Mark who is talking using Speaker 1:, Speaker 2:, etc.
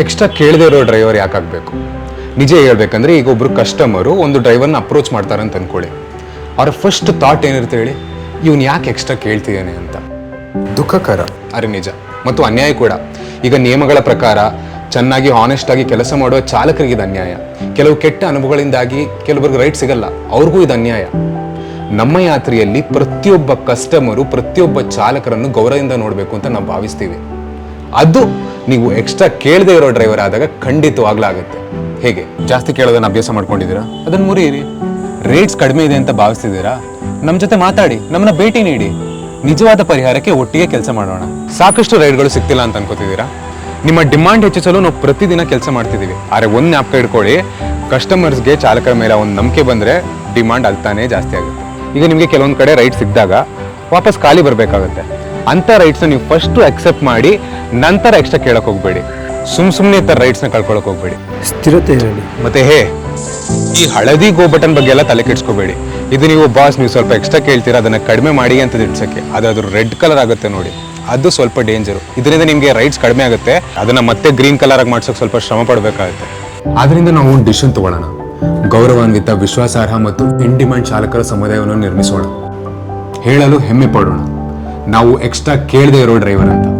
Speaker 1: Extra ಕೇಳದೇ ಇರೋ driver ಯಾಕಾಗಬೇಕು ನಿಜ ಹೇಳ್ಬೇಕಂದ್ರೆ ಈಗ ಒಬ್ಬರು ಕಸ್ಟಮರು ಒಂದು ಡ್ರೈವರ್ನ ಅಪ್ರೋಚ್ ಮಾಡ್ತಾರೆ ಅಂತ ಅಂದ್ಕೊಳ್ಳಿ ಅವ್ರ ಫಸ್ಟ್ ಥಾಟ್ ಏನಿರುತ್ತೆ ಹೇಳಿ? ಇವ್ನು ಯಾಕೆ ಎಕ್ಸ್ಟ್ರಾ ಕೇಳ್ತಿದ್ದಾನೆ ಅಂತ. ದುಃಖಕರ. ಅರೆ ನಿಜ. ಮತ್ತು ಅನ್ಯಾಯ ಕೂಡ. ಈಗ ನಿಯಮಗಳ ಪ್ರಕಾರ ಚೆನ್ನಾಗಿ ಹಾನೆಸ್ಟ್ ಆಗಿ ಕೆಲಸ ಮಾಡುವ ಚಾಲಕರಿಗೆ ಇದು ಅನ್ಯಾಯ. ಕೆಲವು ಕೆಟ್ಟ ಅನುಭವಗಳಿಂದಾಗಿ ಕೆಲವರಿಗೆ ರೈಟ್ ಸಿಗಲ್ಲ. ಅವ್ರಿಗೂ ಇದು ಅನ್ಯಾಯ. ನಮ್ಮ ಯಾತ್ರೆಯಲ್ಲಿ ಪ್ರತಿಯೊಬ್ಬ ಕಸ್ಟಮರು ಪ್ರತಿಯೊಬ್ಬ ಚಾಲಕರನ್ನು ಗೌರವದಿಂದ ನೋಡಬೇಕು ಅಂತ ನಾವು ಭಾವಿಸ್ತೀವಿ. ಅದು ನೀವು ಎಕ್ಸ್ಟ್ರಾ ಕೇಳದೇ ಇರೋ ಡ್ರೈವರ್ ಆದಾಗ ಖಂಡಿತವಾಗ್ಲಾಗುತ್ತೆ ಹೇಗೆ? ಜಾಸ್ತಿ ಕೇಳೋದನ್ನ ಅಭ್ಯಾಸ ಮಾಡ್ಕೊಂಡಿದ್ದೀರಾ? ಅದನ್ನು ಮುರಿಯಿರಿ. ರೇಟ್ಸ್ ಕಡಿಮೆ ಇದೆ ಅಂತ ಭಾವಿಸ್ತಿದ್ದೀರಾ? ನಮ್ಮ ಜೊತೆ ಮಾತಾಡಿ, ನಮ್ಮನ್ನ ಭೇಟಿ ನೀಡಿ. ನಿಜವಾದ ಪರಿಹಾರಕ್ಕೆ ಒಟ್ಟಿಗೆ ಕೆಲಸ ಮಾಡೋಣ. ಸಾಕಷ್ಟು ರೈಡ್ಗಳು ಸಿಗ್ತಿಲ್ಲ ಅಂತ ಅನ್ಕೋತಿದ್ದೀರಾ? ನಿಮ್ಮ ಡಿಮಾಂಡ್ ಹೆಚ್ಚಿಸಲು ನಾವು ಪ್ರತಿದಿನ ಕೆಲಸ ಮಾಡ್ತಿದ್ದೀವಿ. ಆದರೆ ಒಂದು ಜ್ಞಾಪಕ ಇಟ್ಕೊಳ್ಳಿ ಕಸ್ಟಮರ್ಸ್ಗೆ ಚಾಲಕರ ಮೇಲೆ ಒಂದು ನಂಬಿಕೆ ಬಂದರೆ ಡಿಮಾಂಡ್ ಅಲ್ತಾನೇ ಜಾಸ್ತಿ ಆಗುತ್ತೆ. ಈಗ ನಿಮಗೆ ಕೆಲವೊಂದು ಕಡೆ ರೈಡ್ ಸಿಕ್ಕಿದಾಗ ವಾಪಸ್ ಖಾಲಿ ಬರಬೇಕಾಗುತ್ತೆ. ಅಂಥ ರೈಟ್ಸ್ನ ನೀವು ಫಸ್ಟು ಅಕ್ಸೆಪ್ಟ್ ಮಾಡಿ ನಂತರ ಎಕ್ಸ್ಟ್ರಾ ಕೇಳಕ್ ಹೋಗ್ಬೇಡಿ. ಸುಮ್ ಸುಮ್ಮನೆ ಈ ಥರ ರೈಟ್ಸ್ನ ಕಳ್ಕೊಳಕ್ ಹೋಗ್ಬೇಡಿ.
Speaker 2: ಸ್ಥಿರತೆ ಇರಲಿ.
Speaker 1: ಮತ್ತೆ ಹೇ ಈ ಹಳದಿ ಗೋ ಬಟನ್ ಬಗ್ಗೆ ಎಲ್ಲ ತಲೆ ಕೆಡ್ಸ್ಕೋಬೇಡಿ. ಇದು ನೀವು ಬಾಸ್ ನೀವು ಸ್ವಲ್ಪ ಎಕ್ಸ್ಟ್ರಾ ಕೇಳ್ತೀರಾ ಅದನ್ನ ಕಡಿಮೆ ಮಾಡಿ ಅಂತ ತಿಳ್ಸೋಕ್ಕೆ. ಅದಾದ್ರೂ ಅದು ರೆಡ್ ಕಲರ್ ಆಗುತ್ತೆ ನೋಡಿ. ಅದು ಸ್ವಲ್ಪ ಡೇಂಜರು ಇದರಿಂದ ನಿಮಗೆ ರೈಟ್ಸ್ ಕಡಿಮೆ ಆಗುತ್ತೆ. ಅದನ್ನ ಮತ್ತೆ ಗ್ರೀನ್ ಕಲರ್ ಆಗಿ ಮಾಡ್ಸೋಕೆ ಸ್ವಲ್ಪ ಶ್ರಮ ಪಡಬೇಕಾಗುತ್ತೆ. ಆದ್ರಿಂದ ನಾವು ಒಂದು ಡಿಸಿಷನ್ ತಗೊಳ್ಳೋಣ ಗೌರವಾನ್ವಿತ ವಿಶ್ವಾಸಾರ್ಹ ಮತ್ತು ಇನ್ ಡಿಮ್ಯಾಂಡ್ ಚಾಲಕರ ಸಮುದಾಯವನ್ನು ನಿರ್ಮಿಸೋಣ. ಹೇಳಲು ಹೆಮ್ಮೆ ಪಡೋಣ. ನಾವು ಎಕ್ಸ್ಟ್ರಾ ಕೇಳದೆ ಇರೋ ಡ್ರೈವರ್ ಅಂತ.